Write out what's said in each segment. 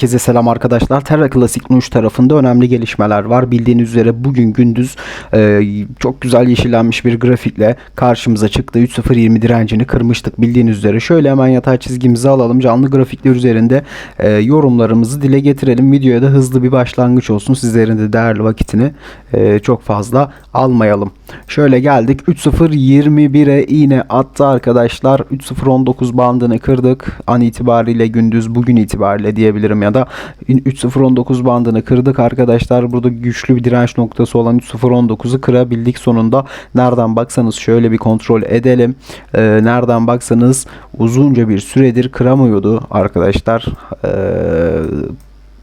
Herkese selam arkadaşlar. Terra Classic Nuş tarafında önemli gelişmeler var. Bildiğiniz üzere bugün gündüz e, çok güzel yeşillenmiş bir grafikle karşımıza çıktı. 3.020 direncini kırmıştık bildiğiniz üzere. Şöyle hemen yatay çizgimizi alalım. Canlı grafikler üzerinde e, yorumlarımızı dile getirelim. Videoya da hızlı bir başlangıç olsun. Sizlerin de değerli vakitini e, çok fazla almayalım. Şöyle geldik. 3.021'e iğne attı arkadaşlar. 3.019 bandını kırdık. An itibariyle gündüz bugün itibariyle diyebilirim ya da 3.019 bandını kırdık arkadaşlar. Burada güçlü bir direnç noktası olan 3.019'u kırabildik sonunda. Nereden baksanız şöyle bir kontrol edelim. Ee, nereden baksanız uzunca bir süredir kıramıyordu arkadaşlar. Ee,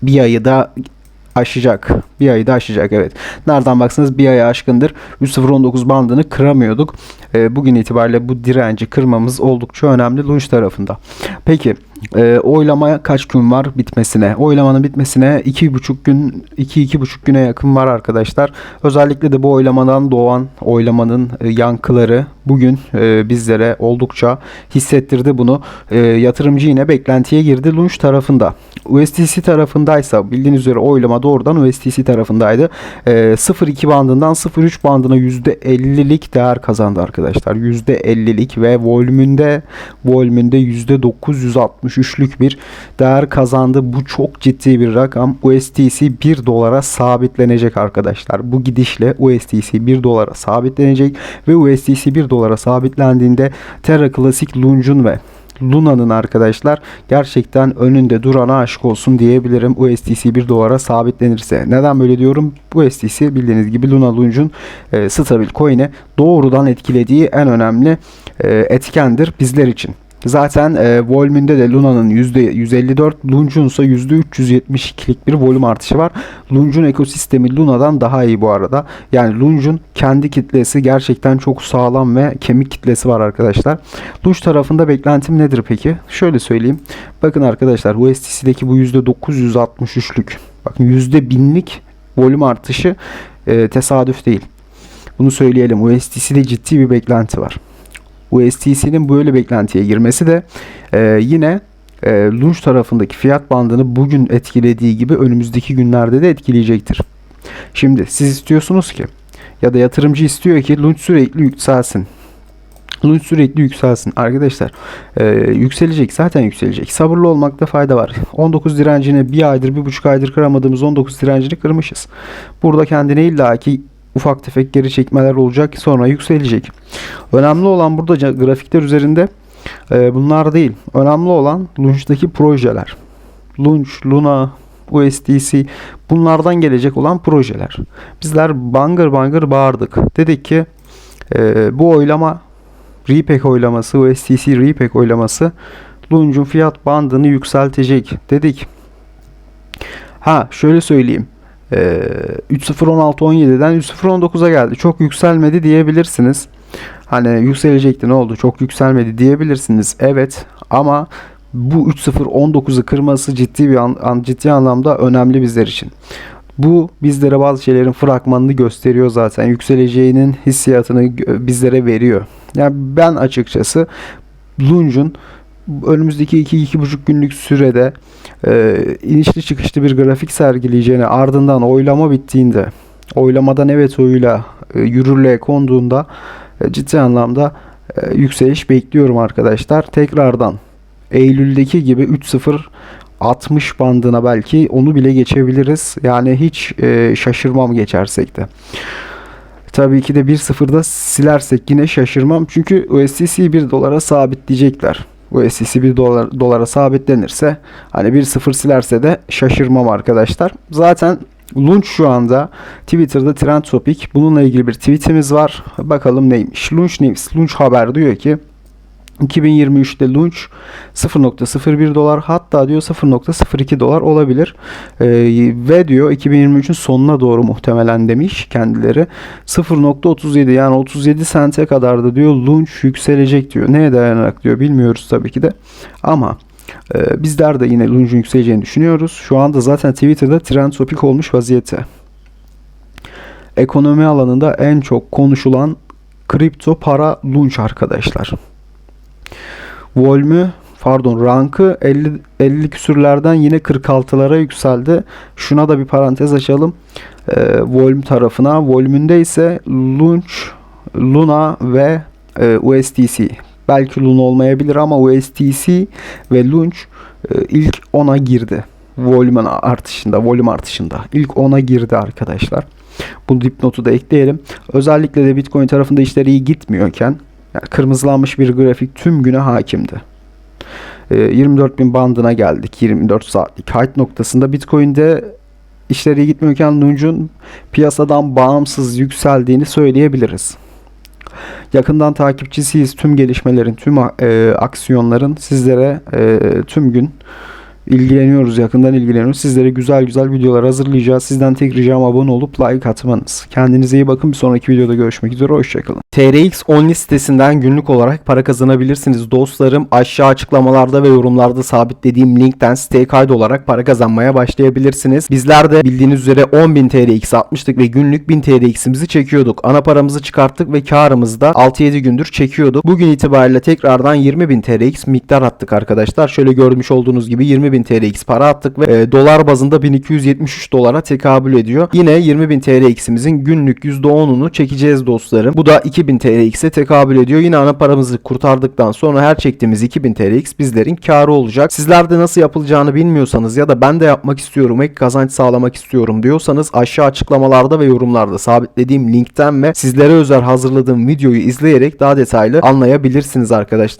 bir ayı da aşacak. Bir ayı da aşacak evet. Nereden baksanız bir aya aşkındır. 3.019 bandını kıramıyorduk. Ee, bugün itibariyle bu direnci kırmamız oldukça önemli Lunch tarafında. Peki e, oylama kaç gün var bitmesine? Oylamanın bitmesine 2,5 gün 2-2,5 güne yakın var arkadaşlar. Özellikle de bu oylamadan doğan oylamanın e, yankıları bugün e, bizlere oldukça hissettirdi bunu. E, yatırımcı yine beklentiye girdi Lunch tarafında. USDC tarafındaysa bildiğiniz üzere oylama doğrudan USDC tarafındaydı. E, 0.2 bandından 0.3 bandına %50'lik değer kazandı arkadaşlar. %50'lik ve volümünde volümünde %963'lük bir değer kazandı. Bu çok ciddi bir rakam. USDC 1 dolara sabitlenecek arkadaşlar. Bu gidişle USDC 1 dolara sabitlenecek ve USDC 1 dolara sabitlendiğinde Terra Classic Lunge'un ve Luna'nın arkadaşlar gerçekten önünde durana aşık olsun diyebilirim USDC 1 dolara sabitlenirse. Neden böyle diyorum? USDC bildiğiniz gibi Luna Lunge'un e, stabil coin'e doğrudan etkilediği en önemli e, etkendir bizler için. Zaten e, volümünde de Luna'nın %154, Lunge'un ise %372'lik bir volüm artışı var. Lunge'un ekosistemi Luna'dan daha iyi bu arada. Yani Lunge'un kendi kitlesi gerçekten çok sağlam ve kemik kitlesi var arkadaşlar. Lunge tarafında beklentim nedir peki? Şöyle söyleyeyim. Bakın arkadaşlar USDC'deki bu %963'lük bakın %1000'lik volüm artışı e, tesadüf değil. Bunu söyleyelim. USDC'de ciddi bir beklenti var. USDC'nin böyle beklentiye girmesi de e, yine e, Lunch tarafındaki fiyat bandını bugün etkilediği gibi önümüzdeki günlerde de etkileyecektir. Şimdi siz istiyorsunuz ki ya da yatırımcı istiyor ki Lunch sürekli yükselsin. Lunch sürekli yükselsin. Arkadaşlar e, yükselecek zaten yükselecek. Sabırlı olmakta fayda var. 19 direncini bir aydır bir buçuk aydır kıramadığımız 19 direncini kırmışız. Burada kendine illaki ufak tefek geri çekmeler olacak sonra yükselecek. Önemli olan burada grafikler üzerinde e, bunlar değil. Önemli olan Launch'daki projeler. Launch, Luna, USDC bunlardan gelecek olan projeler. Bizler bangır bangır bağırdık. Dedik ki e, bu oylama Repack oylaması, USDC Repack oylaması Launch'un fiyat bandını yükseltecek dedik. Ha şöyle söyleyeyim. Ee, 3.0.16.17'den 3.0.19'a geldi. Çok yükselmedi diyebilirsiniz. Hani yükselecekti ne oldu? Çok yükselmedi diyebilirsiniz. Evet ama bu 3.0.19'u kırması ciddi bir an, ciddi anlamda önemli bizler için. Bu bizlere bazı şeylerin fragmanını gösteriyor zaten. Yükseleceğinin hissiyatını bizlere veriyor. Yani ben açıkçası Lunge'un önümüzdeki 2-2,5 günlük sürede e, inişli çıkışlı bir grafik sergileyeceğini ardından oylama bittiğinde oylamadan evet oyuyla e, yürürlüğe konduğunda e, ciddi anlamda e, yükseliş bekliyorum arkadaşlar. Tekrardan Eylül'deki gibi 3-0 60 bandına belki onu bile geçebiliriz. Yani hiç e, şaşırmam geçersek de. Tabii ki de 1-0'da silersek yine şaşırmam. Çünkü USDC 1 dolara sabitleyecekler. USDC 1 dolar, dolara sabitlenirse hani 1-0 silerse de şaşırmam arkadaşlar. Zaten Lunch şu anda Twitter'da trend topic. Bununla ilgili bir tweetimiz var. Bakalım neymiş. Lunch News. Lunch haber diyor ki 2023'te Lunch 0.01 dolar hatta diyor 0.02 dolar olabilir. Ee, ve diyor 2023'ün sonuna doğru muhtemelen demiş kendileri. 0.37 yani 37 sente kadar da diyor Lunch yükselecek diyor. Neye dayanarak diyor bilmiyoruz tabii ki de. Ama e, bizler de yine Lunch'un yükseleceğini düşünüyoruz. Şu anda zaten Twitter'da trend topik olmuş vaziyette. Ekonomi alanında en çok konuşulan kripto para Lunch arkadaşlar volümü pardon rankı 50 50 küsürlerden yine 46'lara yükseldi. Şuna da bir parantez açalım. Ee, Volüm tarafına. Volümünde ise Launch, Luna ve e, USDC. Belki Luna olmayabilir ama USDC ve Launch e, ilk 10'a girdi. Volümün artışında, volüm artışında. İlk 10'a girdi arkadaşlar. Bu dipnotu da ekleyelim. Özellikle de Bitcoin tarafında işleri iyi gitmiyorken yani kırmızılanmış bir grafik tüm güne hakimdi. Ee, 24.000 bandına geldik. 24 saatlik height noktasında Bitcoin'de işleri iyi gitmiyorken Lunge'un piyasadan bağımsız yükseldiğini söyleyebiliriz. Yakından takipçisiyiz. Tüm gelişmelerin, tüm e, aksiyonların sizlere e, tüm gün ilgileniyoruz, yakından ilgileniyoruz. Sizlere güzel güzel videolar hazırlayacağız. Sizden tek ricam abone olup like atmanız. Kendinize iyi bakın. Bir sonraki videoda görüşmek üzere. Hoşçakalın. TRX Only sitesinden günlük olarak para kazanabilirsiniz dostlarım. Aşağı açıklamalarda ve yorumlarda sabitlediğim linkten siteye kaydolarak para kazanmaya başlayabilirsiniz. Bizler de bildiğiniz üzere 10.000 TRX atmıştık ve günlük 1000 TRX'imizi çekiyorduk. Ana paramızı çıkarttık ve karımızı da 6-7 gündür çekiyorduk. Bugün itibariyle tekrardan 20.000 TRX miktar attık arkadaşlar. Şöyle görmüş olduğunuz gibi 20.000 TRX para attık ve e, dolar bazında 1273 dolara tekabül ediyor. Yine 20.000 TRX'imizin günlük %10'unu çekeceğiz dostlarım. Bu da 2000 TRX'e tekabül ediyor. Yine ana paramızı kurtardıktan sonra her çektiğimiz 2000 TRX bizlerin karı olacak. Sizler de nasıl yapılacağını bilmiyorsanız ya da ben de yapmak istiyorum, ek kazanç sağlamak istiyorum diyorsanız aşağı açıklamalarda ve yorumlarda sabitlediğim linkten ve sizlere özel hazırladığım videoyu izleyerek daha detaylı anlayabilirsiniz arkadaşlar.